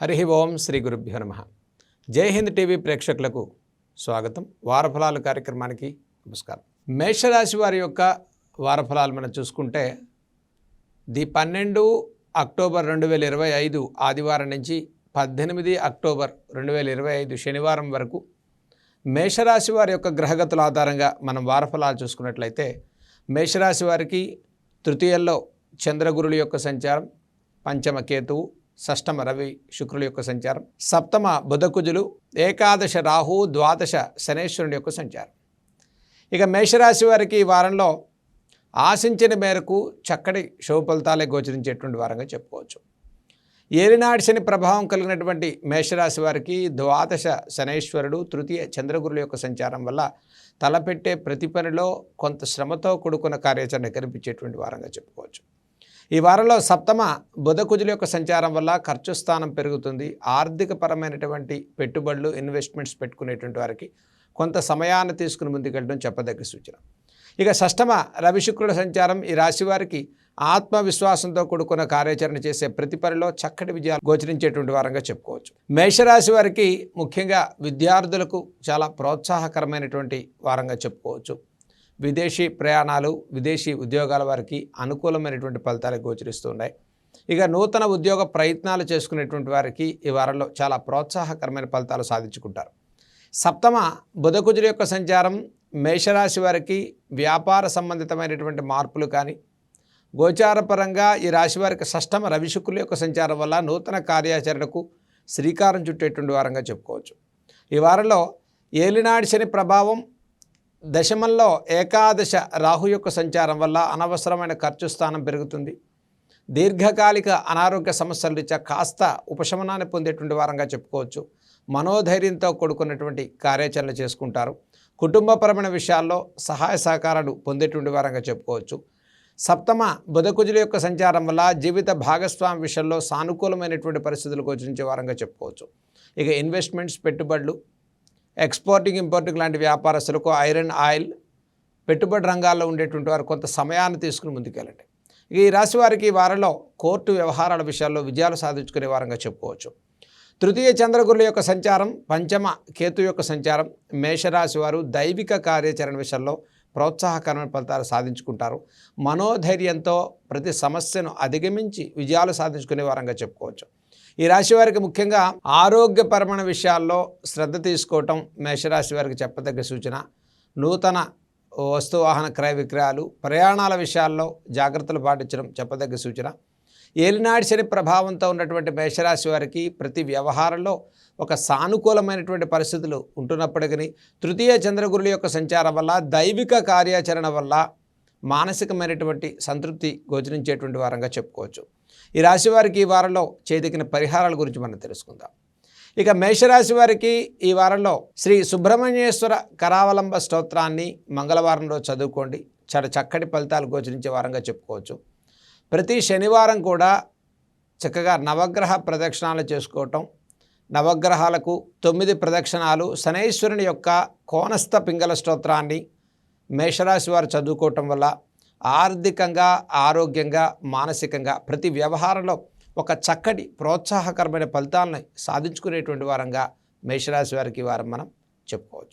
హరి ఓం శ్రీ గురుభ్యో నమ. జై హింద్ టీవీ ప్రేక్షకులకు స్వాగతం. వారఫలాలు కార్యక్రమానికి నమస్కారం. మేషరాశి వారి యొక్క వారఫలాలు మనం చూసుకుంటే ది పన్నెండు అక్టోబర్ రెండు వేల ఇరవై ఐదు ఆదివారం నుంచి పద్దెనిమిది అక్టోబర్ రెండు వేల ఇరవై ఐదు శనివారం వరకు మేషరాశి వారి యొక్క గ్రహగతుల ఆధారంగా మనం వారఫలాలు చూసుకున్నట్లయితే మేషరాశి వారికి తృతీయంలో చంద్రగురుల యొక్క సంచారం పంచమ కేతువు షష్టమ రవి శుక్రుల యొక్క సంచారం. సప్తమ బుధకుజులు ఏకాదశ రాహు ద్వాదశ శనేశ్వరుని యొక్క సంచారం. ఇక మేషరాశి వారికి ఈ వారంలో ఆశించిన మేరకు చక్కటి శుభ ఫలితాలే గోచరించేటువంటి వారంగా చెప్పుకోవచ్చు. ఏలినాటి శని ప్రభావం కలిగినటువంటి మేషరాశి వారికి ద్వాదశ శనేశ్వరుడు తృతీయ చంద్రగురుల యొక్క సంచారం వల్ల తలపెట్టే ప్రతి పనిలో కొంత శ్రమతో కూడుకున్న కార్యాచరణ కనిపించేటువంటి వారంగా చెప్పుకోవచ్చు. ఈ వారంలో సప్తమ బుధకుజుల యొక్క సంచారం వల్ల ఖర్చు స్థానం పెరుగుతుంది. ఆర్థికపరమైనటువంటి పెట్టుబడులు ఇన్వెస్ట్మెంట్స్ పెట్టుకునేటువంటి వారికి కొంత సమయాన్ని తీసుకుని ముందుకెళ్ళడం చెప్పదగ్గ సూచన. ఇక షష్టమ రవిశుక్రుల సంచారం ఈ రాశి వారికి ఆత్మవిశ్వాసంతో కూడుకున్న కార్యాచరణ చేసే ప్రతి పనిలో చక్కటి విజయాలు గోచరించేటువంటి వారంగా చెప్పుకోవచ్చు. మేషరాశి వారికి ముఖ్యంగా విద్యార్థులకు చాలా ప్రోత్సాహకరమైనటువంటి వారంగా చెప్పుకోవచ్చు. విదేశీ ప్రయాణాలు విదేశీ ఉద్యోగాల వారికి అనుకూలమైనటువంటి ఫలితాలు గోచరిస్తున్నాయి. ఇక నూతన ఉద్యోగ ప్రయత్నాలు చేసుకునేటువంటి వారికి ఈ వారంలో చాలా ప్రోత్సాహకరమైన ఫలితాలు సాధించుకుంటారు. సప్తమ బుధకుజుడి యొక్క సంచారం మేషరాశి వారికి వ్యాపార సంబంధితమైనటువంటి మార్పులు కానీ గోచారపరంగా ఈ రాశి వారికి షష్టమ రవిశుక్రుల యొక్క సంచారం వల్ల నూతన కార్యాచరణకు శ్రీకారం చుట్టేటువంటి వారంగా చెప్పుకోవచ్చు. ఈ వారంలో ఏలినాడి శని ప్రభావం దశమంలో ఏకాదశ రాహు యొక్క సంచారం వల్ల అనవసరమైన ఖర్చు స్థానం పెరుగుతుంది. దీర్ఘకాలిక అనారోగ్య సమస్యల రీత్యా కాస్త ఉపశమనాన్ని పొందేటువంటి వారంగా చెప్పుకోవచ్చు. మనోధైర్యంతో కూడుకున్నటువంటి కార్యాచరణ చేసుకుంటారు. కుటుంబపరమైన విషయాల్లో సహాయ సహకారాలు పొందేటువంటి వారంగా చెప్పుకోవచ్చు. సప్తమ బుధకుజుల యొక్క సంచారం వల్ల జీవిత భాగస్వామి విషయంలో సానుకూలమైనటువంటి పరిస్థితులు గోచరించే వారంగా చెప్పుకోవచ్చు. ఇక ఇన్వెస్ట్మెంట్స్ పెట్టుబడులు ఎక్స్పోర్టింగ్ ఇంపోర్టింగ్ లాంటి వ్యాపారస్తులకు ఐరన్ ఆయిల్ పెట్టుబడి రంగాల్లో ఉండేటువంటి వారు కొంత సమయాన్ని తీసుకుని ముందుకెళ్ళండి. ఇక ఈ రాశి వారికి వారిలో వారంలో కోర్టు వ్యవహారాల విషయాల్లో విజయాలు సాధించుకునే వారంగా చెప్పుకోవచ్చు. తృతీయ చంద్రగురుల యొక్క సంచారం పంచమ కేతు యొక్క సంచారం మేషరాశి వారు దైవిక కార్యాచరణ విషయంలో ప్రోత్సాహకరమైన ఫలితాలు సాధించుకుంటారు. మనోధైర్యంతో ప్రతి సమస్యను అధిగమించి విజయాలు సాధించుకునే వారంగా చెప్పుకోవచ్చు. ఈ రాశి వారికి ముఖ్యంగా ఆరోగ్యపరమైన విషయాల్లో శ్రద్ధ తీసుకోవటం మేషరాశి వారికి చెప్పదగ్గ సూచన. నూతన వస్తు వాహన క్రయ విక్రయాలు ప్రయాణాల విషయాల్లో జాగ్రత్తలు పాటించడం చెప్పదగ్గ సూచన. ఏలినాడి శని ప్రభావంతో ఉన్నటువంటి మేషరాశి వారికి ప్రతి వ్యవహారంలో ఒక సానుకూలమైనటువంటి పరిస్థితులు ఉంటున్నప్పటికీ తృతీయ చంద్రగురుల యొక్క సంచారం వల్ల దైవిక కార్యాచరణ వల్ల మానసికమైనటువంటి సంతృప్తి గోచరించేటువంటి వారంగా చెప్పుకోవచ్చు. ఈ రాశి వారికి ఈ వారంలో చేదగిన పరిహారాల గురించి మనం తెలుసుకుందాం. ఇక మేషరాశి వారికి ఈ వారంలో శ్రీ సుబ్రహ్మణ్యేశ్వర కరావలంబ స్తోత్రాన్ని మంగళవారంలో చదువుకోండి. చాలా చక్కటి ఫలితాలు గోచరించే వారంగా చెప్పుకోవచ్చు. ప్రతి శనివారం కూడా చక్కగా నవగ్రహ ప్రదక్షిణాలు చేసుకోవటం నవగ్రహాలకు తొమ్మిది ప్రదక్షిణాలు శనైశ్వరుని యొక్క కోనస్థ పింగళ స్తోత్రాన్ని మేషరాశి వారు చదువుకోవటం వల్ల ఆర్థికంగా ఆరోగ్యంగా మానసికంగా ప్రతి వ్యవహారంలో ఒక చక్కటి ప్రోత్సాహకరమైన ఫలితాలను సాధించుకునేటువంటి వారంగా మేషరాశి వారికి వారం మనం చెప్పుకోవచ్చు.